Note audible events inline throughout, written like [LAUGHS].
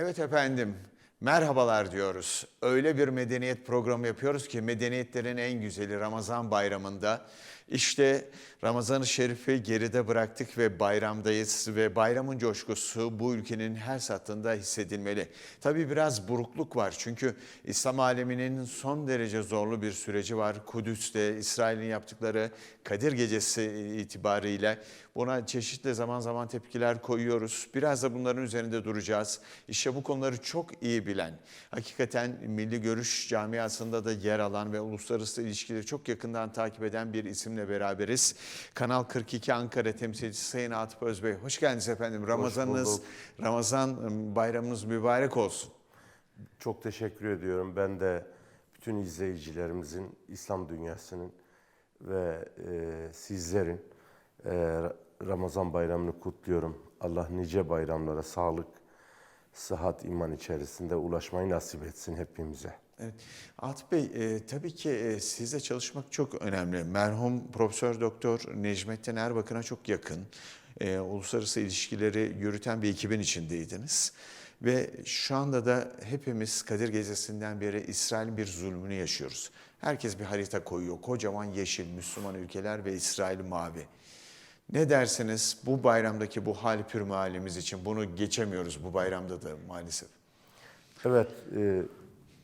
Evet efendim, merhabalar diyoruz. Öyle bir medeniyet programı yapıyoruz ki medeniyetlerin en güzeli Ramazan bayramında. İşte Ramazan-ı Şerif'i geride bıraktık ve bayramdayız ve bayramın coşkusu bu ülkenin her sattığında hissedilmeli. Tabii biraz burukluk var çünkü İslam aleminin son derece zorlu bir süreci var. Kudüs'te İsrail'in yaptıkları Kadir Gecesi itibariyle buna çeşitli zaman zaman tepkiler koyuyoruz. Biraz da bunların üzerinde duracağız. İşte bu konuları çok iyi bilen, hakikaten milli görüş camiasında da yer alan ve uluslararası ilişkileri çok yakından takip eden bir isimle beraberiz. Kanal 42 Ankara temsilcisi Sayın Atıf Özbey. Hoş geldiniz efendim. Ramazanınız. Ramazan ıı, bayramınız mübarek olsun. Çok teşekkür ediyorum. Ben de bütün izleyicilerimizin, İslam dünyasının ve e, sizlerin e, Ramazan bayramını kutluyorum. Allah nice bayramlara sağlık, sıhhat, iman içerisinde ulaşmayı nasip etsin hepimize. Evet. Atıf Bey, e, tabii ki e, sizle çalışmak çok önemli. Merhum Profesör Doktor Necmettin Erbakan'a çok yakın, e, uluslararası ilişkileri yürüten bir ekibin içindeydiniz. Ve şu anda da hepimiz Kadir Gecesi'nden beri İsrail'in bir zulmünü yaşıyoruz. Herkes bir harita koyuyor. Kocaman yeşil Müslüman ülkeler ve İsrail mavi. Ne dersiniz bu bayramdaki bu hal pürme halimiz için? Bunu geçemiyoruz bu bayramda da maalesef. Evet, e,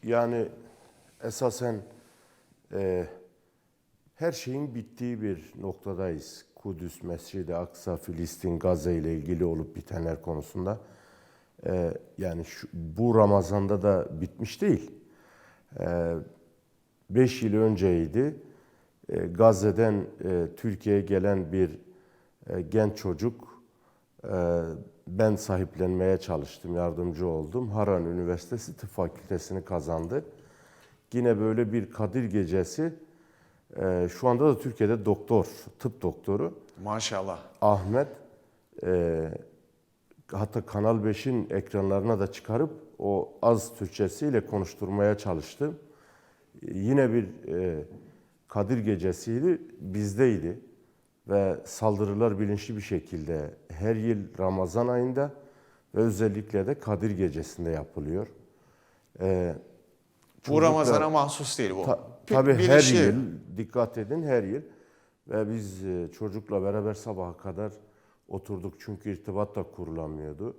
yani esasen e, her şeyin bittiği bir noktadayız. Kudüs, Mescid-i Aksa, Filistin, Gazze ile ilgili olup bitenler konusunda. E, yani şu, bu Ramazan'da da bitmiş değil. E, beş yıl önceydi. E, Gazze'den e, Türkiye'ye gelen bir e, genç çocuk e, ben sahiplenmeye çalıştım, yardımcı oldum. Haran Üniversitesi Tıp Fakültesini kazandı. Yine böyle bir Kadir Gecesi. e, Şu anda da Türkiye'de doktor, tıp doktoru Maşallah. Ahmet e, hatta Kanal 5'in ekranlarına da çıkarıp o az Türkçesiyle konuşturmaya çalıştım. E, Yine bir e, Kadir Gecesi'ydi, bizdeydi ve saldırılar bilinçli bir şekilde her yıl Ramazan ayında ve özellikle de Kadir Gecesi'nde yapılıyor. E, Bu Ramazan'a mahsus değil bu. Ta- Bi- tabii her bilinçli. yıl, dikkat edin her yıl. Ve biz e, çocukla beraber sabaha kadar oturduk çünkü irtibat da kurulamıyordu.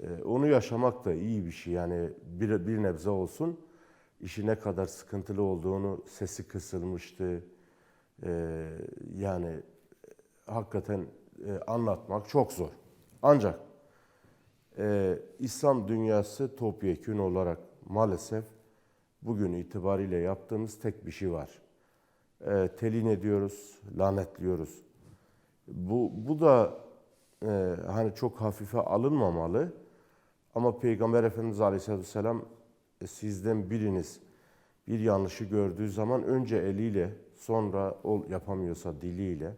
E, Onu yaşamak da iyi bir şey yani bir, bir nebze olsun işi ne kadar sıkıntılı olduğunu sesi kısılmıştı. E, yani hakikaten e, anlatmak çok zor. Ancak e, İslam dünyası topyekün olarak maalesef bugün itibariyle yaptığımız tek bir şey var. E, telin ediyoruz, lanetliyoruz. Bu, bu da e, hani çok hafife alınmamalı. Ama Peygamber Efendimiz Aleyhisselatü Vesselam e, sizden biriniz bir yanlışı gördüğü zaman önce eliyle sonra o yapamıyorsa diliyle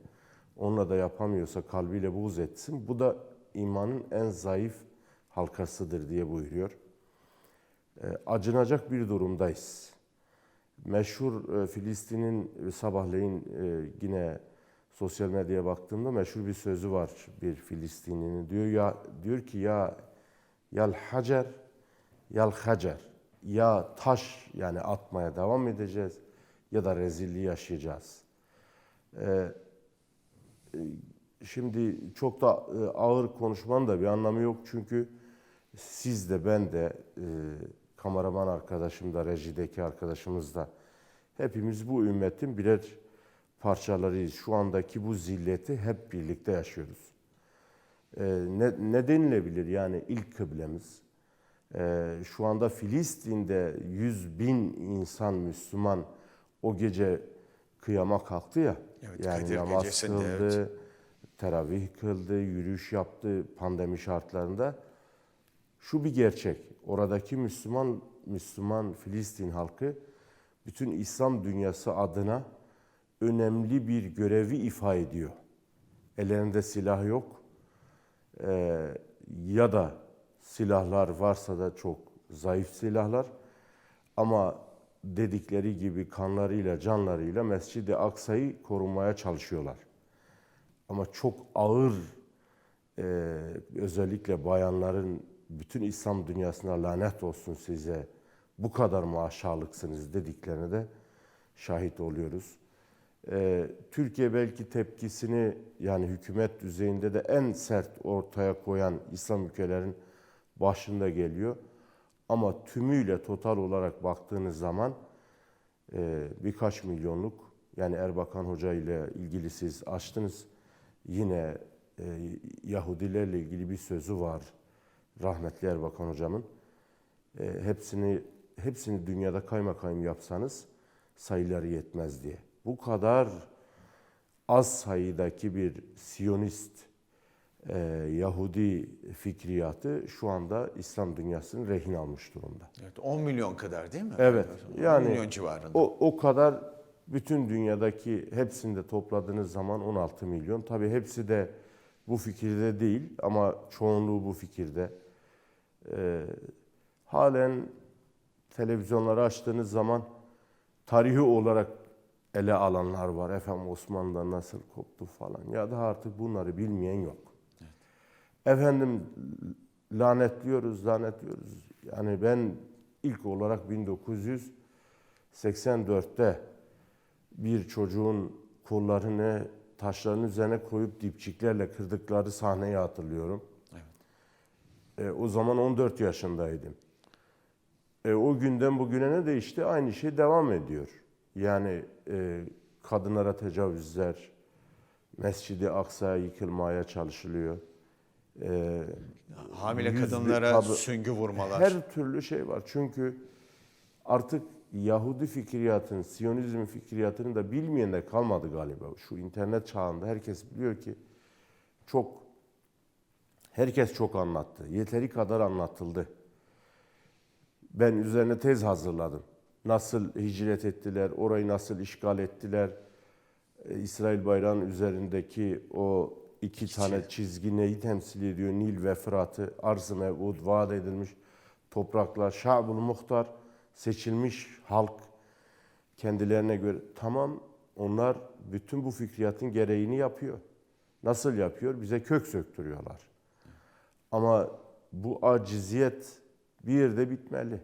onunla da yapamıyorsa kalbiyle buğz etsin. Bu da imanın en zayıf halkasıdır diye buyuruyor. E, acınacak bir durumdayız. Meşhur e, Filistin'in e, sabahleyin e, yine sosyal medyaya baktığımda meşhur bir sözü var bir Filistinlinin. Diyor ya diyor ki ya yal hacer yal hacer ya taş yani atmaya devam edeceğiz ya da rezilliği yaşayacağız. E, e, şimdi çok da e, ağır konuşmanın da bir anlamı yok çünkü siz de ben de e, kameraman arkadaşım da rejideki arkadaşımız da hepimiz bu ümmetin birer parçalarıyız. Şu andaki bu zilleti hep birlikte yaşıyoruz. E, ne, ne denilebilir yani ilk kıblemiz? E, şu anda Filistin'de 100 bin insan Müslüman o gece kıyama kalktı ya. Evet, yani Kadir namaz gecesinde, kıldı, evet. teravih kıldı, yürüyüş yaptı pandemi şartlarında. Şu bir gerçek. Oradaki Müslüman Müslüman Filistin halkı bütün İslam dünyası adına önemli bir görevi ifa ediyor. Ellerinde silah yok. Ee, ya da silahlar varsa da çok zayıf silahlar. Ama dedikleri gibi kanlarıyla, canlarıyla Mescid-i Aksa'yı korumaya çalışıyorlar. Ama çok ağır e, özellikle bayanların bütün İslam dünyasına lanet olsun size bu kadar mı aşağılıksınız dediklerine de şahit oluyoruz. Ee, Türkiye belki tepkisini yani hükümet düzeyinde de en sert ortaya koyan İslam ülkelerin başında geliyor. Ama tümüyle total olarak baktığınız zaman e, birkaç milyonluk yani Erbakan Hoca ile ilgili siz açtınız. Yine e, Yahudilerle ilgili bir sözü var rahmetli Erbakan Hocamın. E, hepsini hepsini dünyada kaymakam yapsanız sayıları yetmez diye. Bu kadar az sayıdaki bir Siyonist e, Yahudi fikriyatı şu anda İslam dünyasını rehin almış durumda. Evet, 10 milyon kadar değil mi? Evet. 10 Yani milyon civarında. O, o kadar bütün dünyadaki hepsini de topladığınız zaman 16 milyon. Tabii hepsi de bu fikirde değil ama çoğunluğu bu fikirde. Ee, halen televizyonları açtığınız zaman tarihi olarak ele alanlar var. Efendim Osmanlı'da nasıl koptu falan. Ya da artık bunları bilmeyen yok. Efendim lanetliyoruz, lanetliyoruz. Yani ben ilk olarak 1984'te bir çocuğun kollarını taşların üzerine koyup dipçiklerle kırdıkları sahneyi hatırlıyorum. E, o zaman 14 yaşındaydım. E, o günden bugüne ne değişti? Aynı şey devam ediyor. Yani e, kadınlara tecavüzler, Mescid-i Aksa'ya yıkılmaya çalışılıyor. E, Hamile kadınlara tabii. süngü vurmalar. her türlü şey var. Çünkü artık Yahudi fikriyatının, Siyonizm fikriyatını da bilmeyen de kalmadı galiba. Şu internet çağında herkes biliyor ki çok herkes çok anlattı. Yeteri kadar anlatıldı. Ben üzerine tez hazırladım. Nasıl hicret ettiler, orayı nasıl işgal ettiler. e, İsrail bayrağının üzerindeki o iki tane çizgi neyi temsil ediyor? Nil ve Fırat'ı, arz-ı mev'ud, vaat edilmiş topraklar, şa'bul muhtar, seçilmiş halk kendilerine göre. Tamam onlar bütün bu fikriyatın gereğini yapıyor. Nasıl yapıyor? Bize kök söktürüyorlar. Ama bu aciziyet bir yerde bitmeli.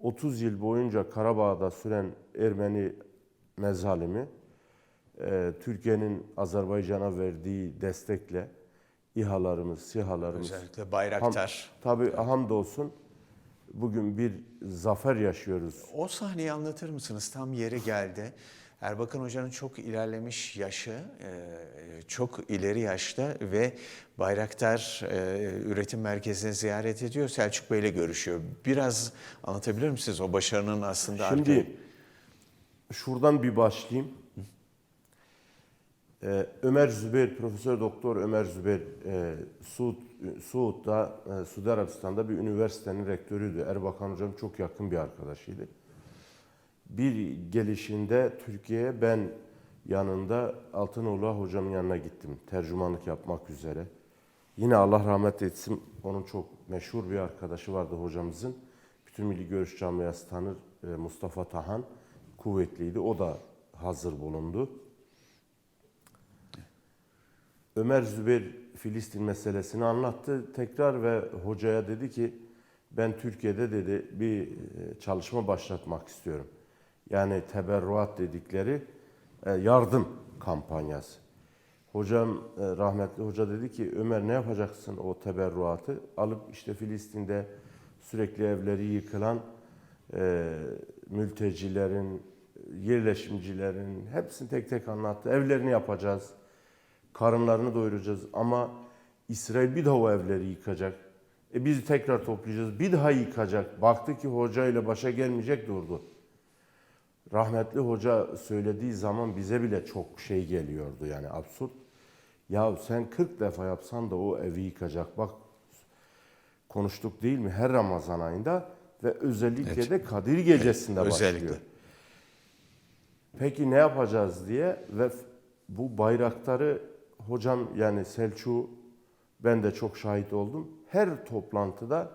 30 yıl boyunca Karabağ'da süren Ermeni mezalimi, e, Türkiye'nin Azerbaycan'a verdiği destekle İHA'larımız, SİHA'larımız, Özellikle Bayraktar. tabi hamdolsun bugün bir zafer yaşıyoruz. O sahneyi anlatır mısınız? Tam yeri geldi. Erbakan Hoca'nın çok ilerlemiş yaşı, e, çok ileri yaşta ve Bayraktar e, Üretim Merkezi'ni ziyaret ediyor. Selçuk Bey'le görüşüyor. Biraz anlatabilir misiniz o başarının aslında Şimdi arkayı? şuradan bir başlayayım. Ee, Ömer Zübeyir, Profesör Doktor Ömer Zübeyir, e, Suud, Suud'da, e, Suudi Arabistan'da bir üniversitenin rektörüydü. Erbakan Hocam çok yakın bir arkadaşıydı. Bir gelişinde Türkiye'ye ben yanında Altınoluk Hocam'ın yanına gittim. Tercümanlık yapmak üzere. Yine Allah rahmet etsin, onun çok meşhur bir arkadaşı vardı hocamızın. Bütün Milli Görüş Camiası tanır e, Mustafa Tahan. Kuvvetliydi, o da hazır bulundu. Ömer Zübeyir Filistin meselesini anlattı tekrar ve hocaya dedi ki ben Türkiye'de dedi bir e, çalışma başlatmak istiyorum. Yani teberruat dedikleri e, yardım kampanyası. Hocam e, rahmetli hoca dedi ki Ömer ne yapacaksın o teberruatı? Alıp işte Filistin'de sürekli evleri yıkılan mültecilerin, yerleşimcilerin hepsini tek tek anlattı. Evlerini yapacağız karınlarını doyuracağız ama İsrail bir daha o evleri yıkacak. E biz tekrar toplayacağız. Bir daha yıkacak. Baktı ki hoca ile başa gelmeyecek durdu. Rahmetli hoca söylediği zaman bize bile çok şey geliyordu yani absürt. Ya sen 40 defa yapsan da o evi yıkacak. Bak konuştuk değil mi? Her Ramazan ayında ve özellikle Evet. de Kadir gecesinde Özellikle. başlıyor. Peki ne yapacağız diye ve bu bayrakları hocam yani Selçuk ben de çok şahit oldum. Her toplantıda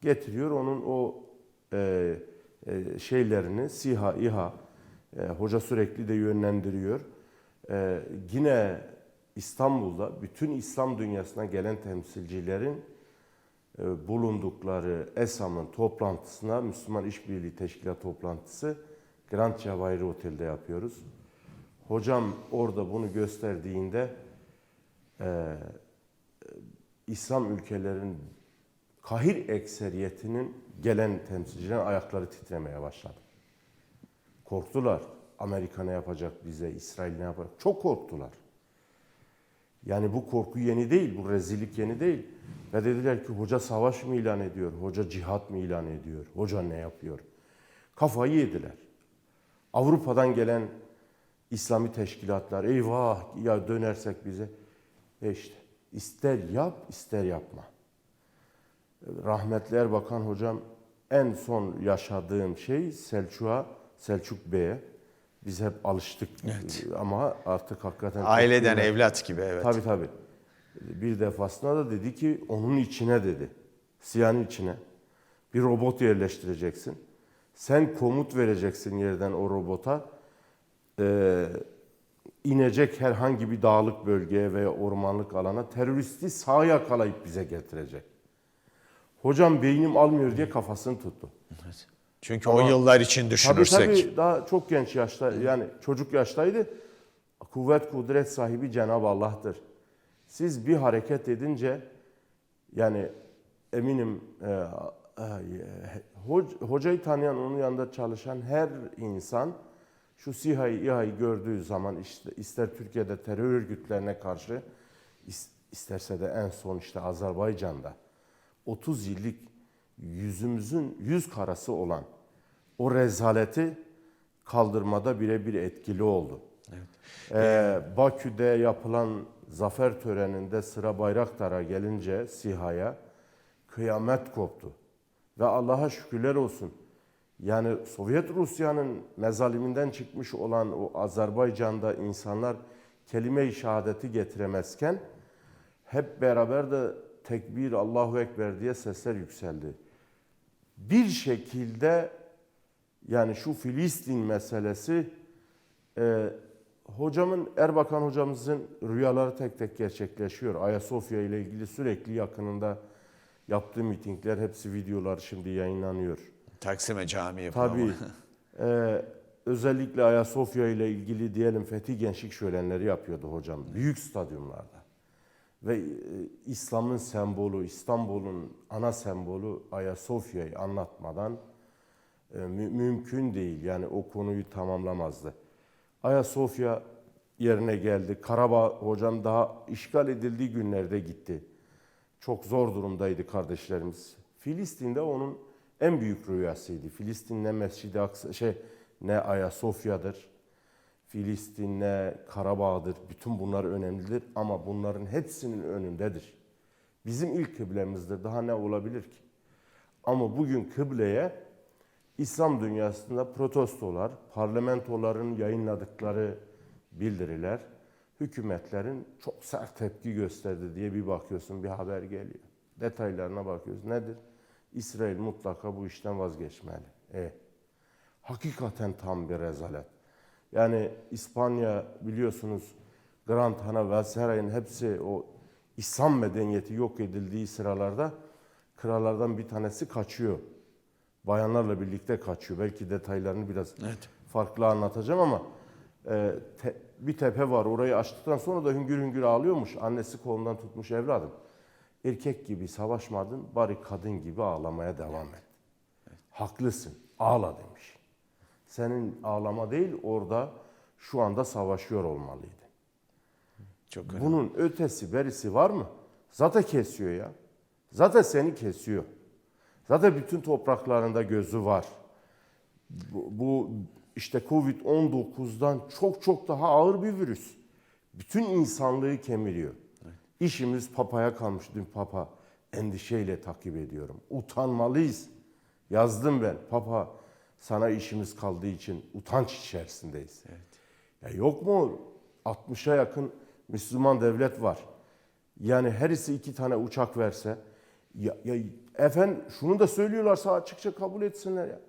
getiriyor onun o e, e, şeylerini SİHA, İHA e, hoca sürekli de yönlendiriyor. E, yine İstanbul'da bütün İslam dünyasına gelen temsilcilerin e, bulundukları ESAM'ın toplantısına Müslüman İşbirliği Teşkilat toplantısı Grand Cevahiri Otel'de yapıyoruz. Hocam orada bunu gösterdiğinde e, İslam ülkelerin kahir ekseriyetinin gelen temsilcilerin ayakları titremeye başladı. Korktular. Amerika ne yapacak bize, İsrail ne yapacak? Çok korktular. Yani bu korku yeni değil, bu rezillik yeni değil. Ve dediler ki hoca savaş mı ilan ediyor, hoca cihat mı ilan ediyor, hoca ne yapıyor? Kafayı yediler. Avrupa'dan gelen İslami teşkilatlar, eyvah ya dönersek bize. E işte ister yap, ister yapma. Rahmetli Erbakan hocam en son yaşadığım şey Selçuk'a, Selçuk Bey'e. Biz hep alıştık ama artık hakikaten... çok Aileden kıymetli. evlat gibi evet. Tabii tabii. Bir defasında da dedi ki onun içine dedi. Siyanın içine. Bir robot yerleştireceksin. Sen komut vereceksin yerden o robota. Ee, inecek herhangi bir dağlık bölgeye veya ormanlık alana teröristi sağ yakalayıp bize getirecek. Hocam beynim almıyor diye kafasını tuttu. Çünkü o yıllar için Tabii düşünürsek. tabii daha çok genç yaşta yani çocuk yaştaydı. Kuvvet kudret sahibi Cenab-ı Allah'tır. Siz bir hareket edince yani eminim e, e, hoc- hocayı tanıyan onun yanında çalışan her insan şu SİHA'yı İHA'yı gördüğü zaman işte ister Türkiye'de terör örgütlerine karşı is- isterse de en son işte Azerbaycan'da 30 yıllık yüzümüzün yüz karası olan o rezaleti kaldırmada birebir etkili oldu. Ee, Bakü'de yapılan zafer töreninde sıra Bayraktar'a gelince SİHA'ya kıyamet koptu. Ve Allah'a şükürler olsun. Yani Sovyet Rusya'nın mezaliminden çıkmış olan o Azerbaycan'da insanlar kelime-i şehadeti getiremezken hep beraber de tekbir Allahu Ekber diye sesler yükseldi. Bir şekilde yani şu Filistin meselesi e, hocamın Erbakan hocamızın rüyaları tek tek gerçekleşiyor. Ayasofya ile ilgili sürekli yakınında yaptığı mitingler hepsi videolar şimdi yayınlanıyor. Taksim'e cami yapımı. Tabii [LAUGHS] e, özellikle Ayasofya ile ilgili diyelim Fethi Gençlik Şölenleri yapıyordu hocam. Büyük stadyumlarda. Ve e, İslam'ın sembolü, İstanbul'un ana sembolü Ayasofya'yı anlatmadan e, mü- mümkün değil. Yani o konuyu tamamlamazdı. Ayasofya yerine geldi. Karabağ hocam daha işgal edildiği günlerde gitti. Çok zor durumdaydı kardeşlerimiz. Filistin'de onun en büyük rüyasıydı. Filistin ne Mescid-i Aksa, şey ne Ayasofya'dır. Filistin ne Karabağ'dır. Bütün bunlar önemlidir ama bunların hepsinin önündedir. Bizim ilk kıblemizdir. Daha ne olabilir ki? Ama bugün kıbleye İslam dünyasında protestolar, parlamentoların yayınladıkları bildiriler, hükümetlerin çok sert tepki gösterdi diye bir bakıyorsun bir haber geliyor. Detaylarına bakıyorsun. Nedir? İsrail mutlaka bu işten vazgeçmeli. E, hakikaten tam bir rezalet. Yani İspanya biliyorsunuz Grand Hana vesaire hepsi o İslam medeniyeti yok edildiği sıralarda krallardan bir tanesi kaçıyor. Bayanlarla birlikte kaçıyor. Belki detaylarını biraz Evet. farklı anlatacağım ama e, te- bir tepe var. Orayı açtıktan sonra da hüngür hüngür ağlıyormuş. Annesi kolundan tutmuş evladım. Erkek gibi savaşmadın, bari kadın gibi ağlamaya devam et. Haklısın, ağla demiş. Senin ağlama değil, orada şu anda savaşıyor olmalıydı. Çok önemli. Bunun ötesi berisi var mı? Zaten kesiyor ya. Zaten seni kesiyor. Zaten bütün topraklarında gözü var. Bu, bu işte Covid-19'dan çok çok daha ağır bir virüs. Bütün insanlığı kemiriyor. İşimiz papaya kalmış. Dün papa endişeyle takip ediyorum. Utanmalıyız. Yazdım ben. Papa sana işimiz kaldığı için utanç içerisindeyiz. Ya yok mu 60'a yakın Müslüman devlet var. Yani herisi iki tane uçak verse ya, ya efendim şunu da söylüyorlarsa açıkça kabul etsinler ya.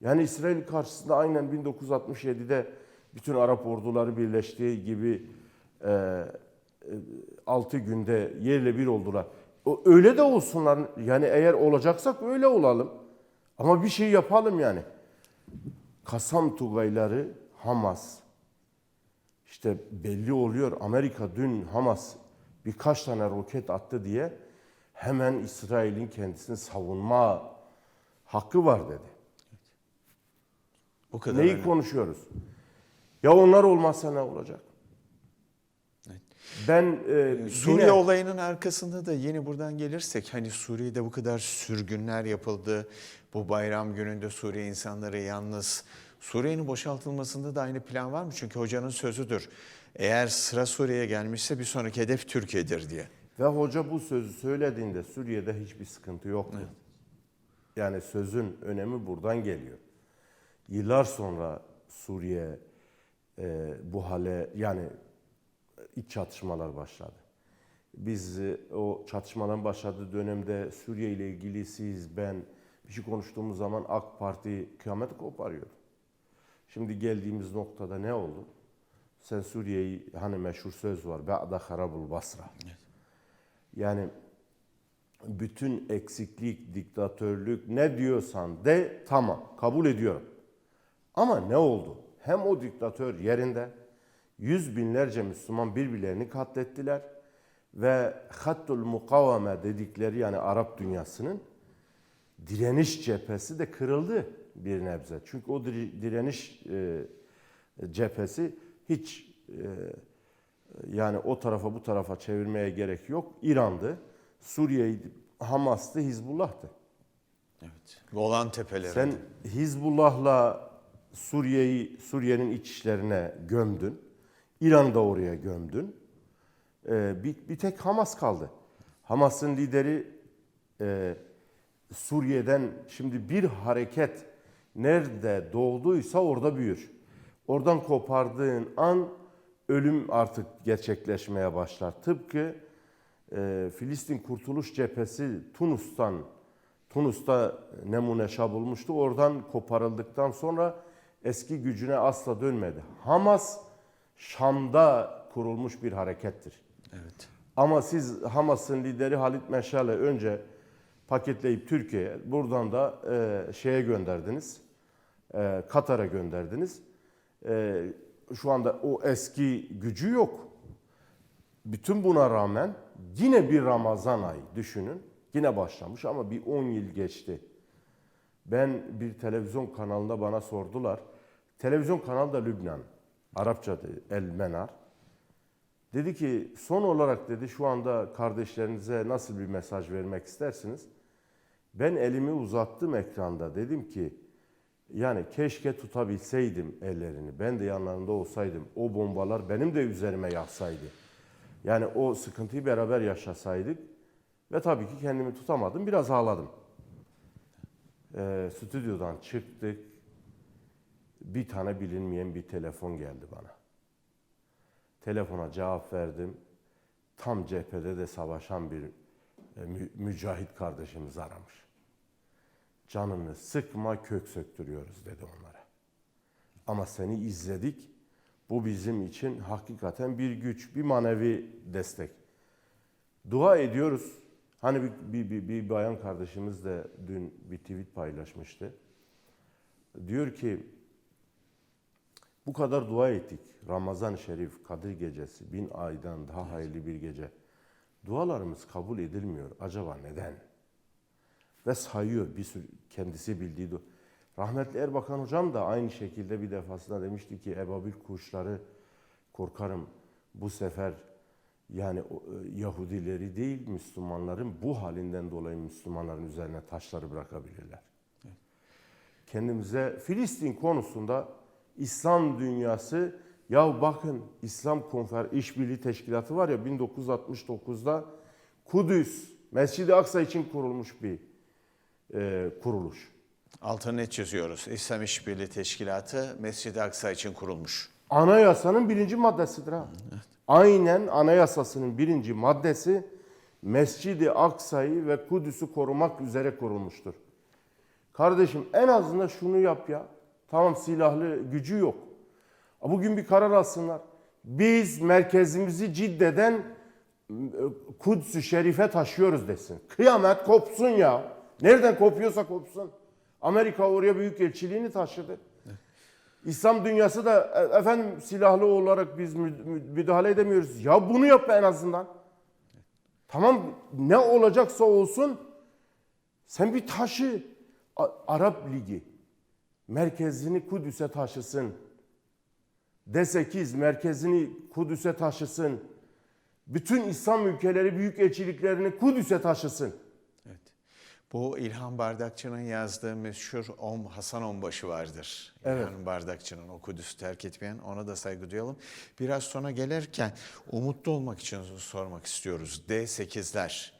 Yani İsrail karşısında aynen 1967'de bütün Arap orduları birleştiği gibi e, 6 günde yerle bir oldular. O- Öyle de olsunlar. Yani eğer olacaksak öyle olalım. Ama bir şey yapalım yani. Kasam Tugayları Hamas işte belli oluyor Amerika dün Hamas birkaç tane roket attı diye hemen İsrail'in kendisini savunma hakkı var dedi. Bu kadar Neyi önemli. konuşuyoruz? Ya onlar olmazsa ne olacak? Ben e, Suriye yine- olayının arkasında da yeni buradan gelirsek hani Suriye'de bu kadar sürgünler yapıldı. Bu bayram gününde Suriye insanları yalnız. Suriye'nin boşaltılmasında da aynı plan var mı? Çünkü hocanın sözüdür. Eğer sıra Suriye'ye gelmişse bir sonraki hedef Türkiye'dir diye. Ve hoca bu sözü söylediğinde Suriye'de hiçbir sıkıntı yoktu. Yani sözün önemi buradan geliyor. Yıllar sonra Suriye e, bu hale yani iç çatışmalar başladı. Biz e, o çatışmaların başladığı dönemde Suriye ile ilgili siz, ben bir şey konuştuğumuz zaman AK Parti kıyameti koparıyordu. Şimdi geldiğimiz noktada ne oldu? Sen Suriye'yi hani meşhur söz var. Ba'da harabul basra. Yani bütün eksiklik, diktatörlük ne diyorsan de tamam kabul ediyorum. Ama ne oldu? Hem o diktatör yerinde yüz binlerce Müslüman birbirlerini katlettiler ve hattul mukaveme dedikleri yani Arap dünyasının direniş cephesi de kırıldı bir nebze. Çünkü o dire- direniş e, cephesi hiç e, yani o tarafa bu tarafa çevirmeye gerek yok. İran'dı, Suriye'ydi, Hamas'tı, Hizbullah'tı. Evet. Golan Tepeleri. Sen Hizbullah'la Suriye'yi Suriye'nin iç işlerine gömdün. İran'ı da oraya gömdün. Ee, bir, bir tek Hamas kaldı. Hamas'ın lideri e, Suriye'den şimdi bir hareket nerede doğduysa orada büyür. Oradan kopardığın an ölüm artık gerçekleşmeye başlar. Tıpkı e, Filistin Kurtuluş Cephesi Tunus'tan Tunus'ta Nemuneşa bulmuştu. Oradan koparıldıktan sonra eski gücüne asla dönmedi. Hamas Şam'da kurulmuş bir harekettir. Evet. Ama siz Hamas'ın lideri Halit Meşal'e önce paketleyip Türkiye'ye, buradan da e, şeye gönderdiniz, e, Katar'a gönderdiniz. E, şu anda o eski gücü yok. Bütün buna rağmen yine bir Ramazan ayı düşünün. Yine başlamış ama bir 10 yıl geçti. Ben bir televizyon kanalında bana sordular. Televizyon kanalı da Lübnan. Arapça El Menar. Dedi ki son olarak dedi şu anda kardeşlerinize nasıl bir mesaj vermek istersiniz? Ben elimi uzattım ekranda dedim ki yani keşke tutabilseydim ellerini. Ben de yanlarında olsaydım. O bombalar benim de üzerime yağsaydı. Yani o sıkıntıyı beraber yaşasaydık. Ve tabii ki kendimi tutamadım. Biraz ağladım. Ee, stüdyodan çıktık. Bir tane bilinmeyen bir telefon geldi bana. Telefona cevap verdim. Tam cephede de savaşan bir e, mü- mücahit kardeşimiz aramış. Canını sıkma kök söktürüyoruz dedi onlara. Ama seni izledik. Bu bizim için hakikaten bir güç, bir manevi destek. Dua ediyoruz. Hani bir, bir, bir, bir bayan kardeşimiz de dün bir tweet paylaşmıştı. Diyor ki bu kadar dua ettik. Ramazan-ı Şerif, Kadir Gecesi, bin aydan daha hayırlı bir gece. Dualarımız kabul edilmiyor. Acaba neden? Ve sayıyor bir sürü kendisi bildiği du- Rahmetli Erbakan hocam da aynı şekilde bir defasında demişti ki ebabil kuşları korkarım bu sefer yani e, Yahudileri değil Müslümanların bu halinden dolayı Müslümanların üzerine taşları bırakabilirler. Kendimize Filistin konusunda İslam dünyası ya bakın İslam Konfer İşbirliği Teşkilatı var ya 1969'da Kudüs Mescid-i Aksa için kurulmuş bir e, kuruluş. Altını net çiziyoruz. İslam İşbirliği Teşkilatı Mescid-i Aksa için kurulmuş. Anayasanın birinci maddesidir ha. Aynen anayasasının birinci maddesi Mescid-i Aksa'yı ve Kudüs'ü korumak üzere kurulmuştur. Kardeşim en azından şunu yap ya. Tamam silahlı gücü yok. Bugün bir karar alsınlar. Biz merkezimizi Cidde'den Kudüs-ü Şerif'e taşıyoruz desin. Kıyamet kopsun ya. Nereden kopuyorsa kopsun. Amerika oraya büyük elçiliğini taşıdı. İslam dünyası da "E- efendim silahlı olarak biz mü- mü- müdahale edemiyoruz. Ya bunu yap en azından. Tamam ne olacaksa olsun sen bir taşı Arap Ligi merkezini Kudüs'e taşısın. D8 merkezini Kudüs'e taşısın. Bütün İslam ülkeleri büyük elçiliklerini Kudüs'e taşısın. Evet. Bu İlhan Bardakçı'nın yazdığı meşhur Om, Hasan Onbaşı vardır. Evet. İlhan Bardakçı'nın o Kudüs'ü terk etmeyen ona da saygı duyalım. Biraz sonra gelirken umutlu olmak için sormak istiyoruz. D8'ler.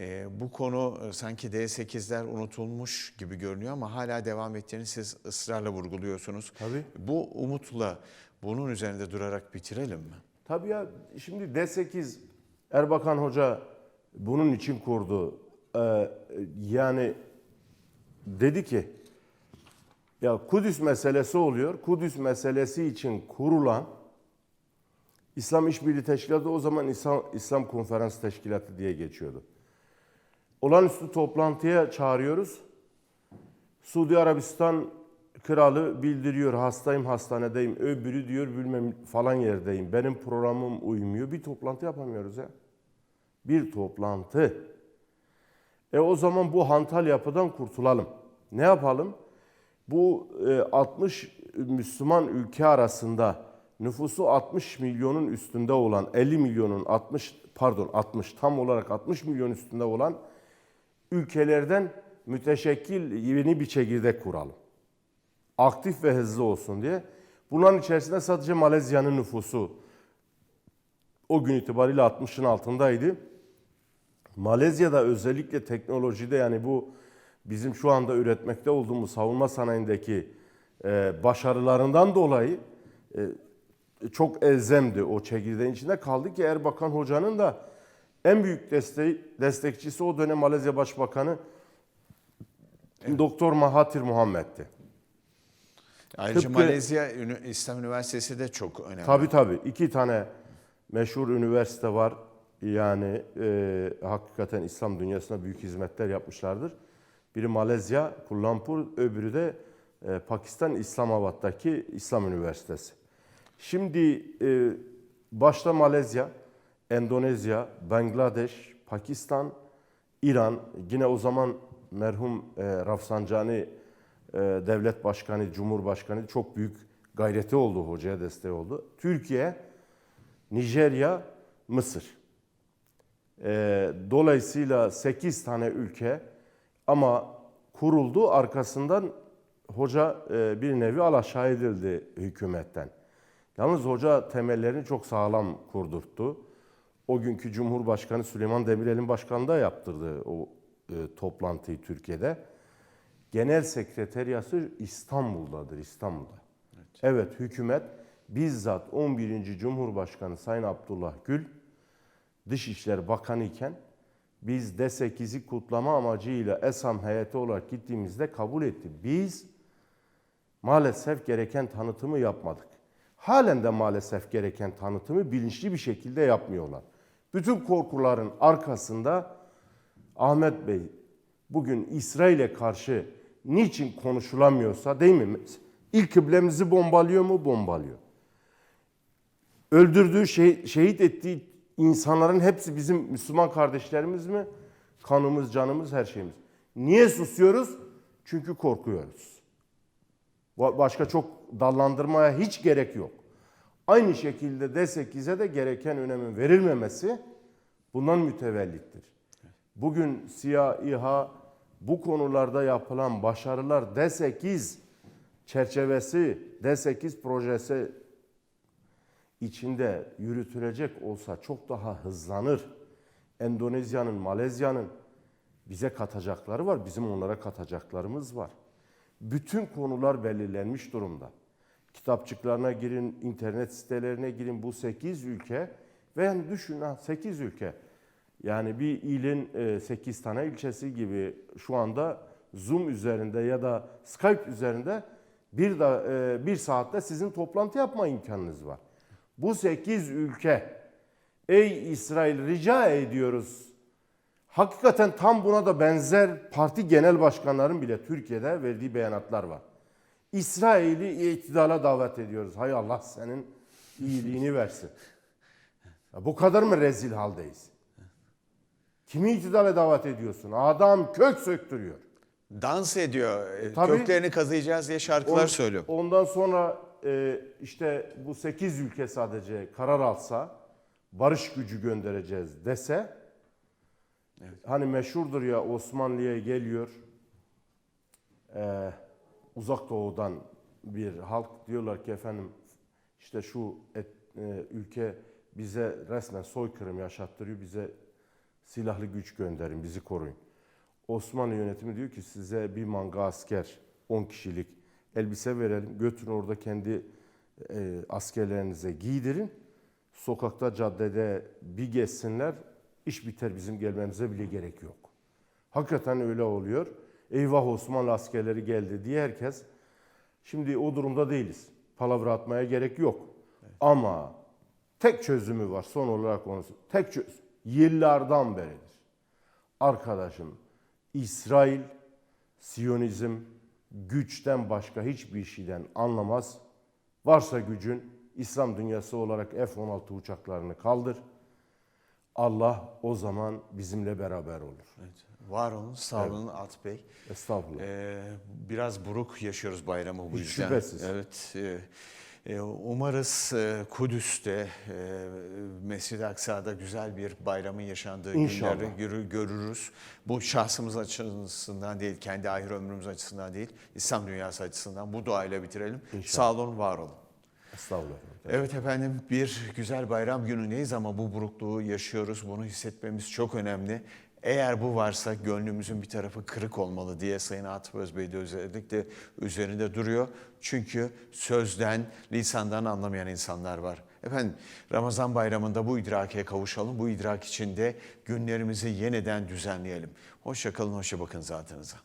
Ee, bu konu e, sanki D8'ler unutulmuş gibi görünüyor ama hala devam ettiğini siz ısrarla vurguluyorsunuz. Tabii. Bu umutla bunun üzerinde durarak bitirelim mi? Tabii ya şimdi D8 Erbakan Hoca bunun için kurdu. Ee, yani dedi ki ya Kudüs meselesi oluyor. Kudüs meselesi için kurulan İslam İşbirliği Teşkilatı o zaman İslam, İslam Konferans Teşkilatı diye geçiyordu. Olağanüstü toplantıya çağırıyoruz. Suudi Arabistan kralı bildiriyor hastayım hastanedeyim. Öbürü diyor bilmem falan yerdeyim. Benim programım uymuyor. Bir toplantı yapamıyoruz ya. Bir toplantı. E o zaman bu hantal yapıdan kurtulalım. Ne yapalım? Bu e, 60 Müslüman ülke arasında nüfusu 60 milyonun üstünde olan 50 milyonun 60 pardon 60 tam olarak 60 milyon üstünde olan ülkelerden müteşekkil yeni bir çekirdek kuralım. Aktif ve hızlı olsun diye. Bunların içerisinde sadece Malezya'nın nüfusu o gün itibariyle 60'ın altındaydı. Malezya'da özellikle teknolojide yani bu bizim şu anda üretmekte olduğumuz savunma sanayindeki e, başarılarından dolayı e, çok elzemdi o çekirdeğin içinde. Kaldı ki Erbakan Hoca'nın da en büyük desteği, destekçisi o dönem Malezya Başbakanı Doktor Mahathir Muhammed'ti. Ayrıca Tıpkı- Malezya İslam Üniversitesi de çok önemli. Tabii tabii. iki tane meşhur üniversite var. Yani e, hakikaten İslam dünyasına büyük hizmetler yapmışlardır. Biri Malezya, Kuala Lumpur, öbürü de e, Pakistan İslamabad'daki İslam Üniversitesi. Şimdi e, başta Malezya, Endonezya, Bangladeş, Pakistan, İran, yine o zaman merhum e, Rafsanjani e, devlet başkanı, cumhurbaşkanı çok büyük gayreti oldu, hocaya desteği oldu. Türkiye, Nijerya, Mısır. E, dolayısıyla 8 tane ülke ama kuruldu arkasından hoca e, bir nevi alaşağı edildi hükümetten. Yalnız hoca temellerini çok sağlam kurdurttu. O günkü Cumhurbaşkanı Süleyman Demirel'in başkanlığı yaptırdı o e, toplantıyı Türkiye'de. Genel sekreteriyası İstanbul'dadır, İstanbul'da. Evet. hükümet bizzat 11. Cumhurbaşkanı Sayın Abdullah Gül Dışişleri Bakanı iken biz D8'i kutlama amacıyla ESAM heyeti olarak gittiğimizde kabul etti. Biz maalesef gereken tanıtımı yapmadık. Halen de maalesef gereken tanıtımı bilinçli bir şekilde yapmıyorlar. Bütün korkuların arkasında Ahmet Bey bugün İsrail'e karşı niçin konuşulamıyorsa değil mi? İlk kıblemizi bombalıyor mu? Bombalıyor. Öldürdüğü, şey, şehit ettiği insanların hepsi bizim Müslüman kardeşlerimiz mi? Kanımız, canımız, her şeyimiz. Niye susuyoruz? Çünkü korkuyoruz. Ba- Başka çok dallandırmaya hiç gerek yok. Aynı şekilde D8'e de gereken önemin verilmemesi bundan mütevellittir. Bugün SİHA, İHA bu konularda yapılan başarılar D8 çerçevesi, D8 projesi içinde yürütülecek olsa çok daha hızlanır. Endonezya'nın, Malezya'nın bize katacakları var, bizim onlara katacaklarımız var. Bütün konular belirlenmiş durumda. Kitapçıklarına girin, internet sitelerine girin. Bu 8 ülke ve yani düşün ha 8 ülke. Yani bir ilin 8 tane ilçesi gibi şu anda Zoom üzerinde ya da Skype üzerinde bir da e, bir saatte sizin toplantı yapma imkanınız var. Bu 8 ülke Ey İsrail rica ediyoruz. Hakikaten tam buna da benzer parti genel başkanların bile Türkiye'de verdiği beyanatlar var. İsrail'i itidala davet ediyoruz. Hay Allah senin iyiliğini versin. Ya bu kadar mı rezil haldeyiz? Kimi itidale davet ediyorsun? Adam kök söktürüyor. Dans ediyor. e, Tabii. Köklerini kazıyacağız diye şarkılar On- söylüyor. Ondan sonra e, işte bu 8 ülke sadece karar alsa, barış gücü göndereceğiz dese, hani meşhurdur ya Osmanlı'ya geliyor, e, uzak doğudan bir halk diyorlar ki efendim işte şu et, e, ülke bize resmen soykırım yaşattırıyor, bize silahlı güç gönderin, bizi koruyun. Osmanlı yönetimi diyor ki size bir manga asker 10 kişilik elbise verelim. Götürün orada kendi e, askerlerinize giydirin. Sokakta, caddede bir gezsinler. iş biter bizim gelmemize bile gerek yok. Hakikaten öyle oluyor. Eyvah Osmanlı askerleri geldi diye herkes. Şimdi o durumda değiliz. Palavra atmaya gerek yok. Ama tek çözümü var son olarak onu Tek çözüm. Yıllardan beridir arkadaşım İsrail Siyonizm güçten başka hiçbir şeyden anlamaz. Varsa gücün İslam dünyası olarak F-16 uçaklarını kaldır. Allah o zaman bizimle beraber olur. Var olun, sağ olun At Bey. Estağfurullah. Ee, biraz buruk yaşıyoruz bayramı bu Hiç yüzden. şüphesiz. Evet. e, e, umarız e, Kudüs'te, e, Mescid-i Aksa'da güzel bir bayramın yaşandığı İnşallah. günleri görü- görürüz. Bu şahsımız açısından değil, kendi ahir ömrümüz açısından değil, İslam dünyası açısından bu duayla bitirelim. Sağ olun, var olun. Estağfurullah. Evet efendim bir güzel bayram günündeyiz ama bu burukluğu yaşıyoruz. Bunu hissetmemiz çok önemli. Eğer bu varsa gönlümüzün bir tarafı kırık olmalı diye Sayın Atıf Özbey de özellikle üzerinde duruyor. Çünkü sözden, lisandan anlamayan insanlar var. Efendim Ramazan bayramında bu idrake kavuşalım. Bu idrak içinde günlerimizi yeniden düzenleyelim. Hoşça kalın, hoşça bakın zatınıza.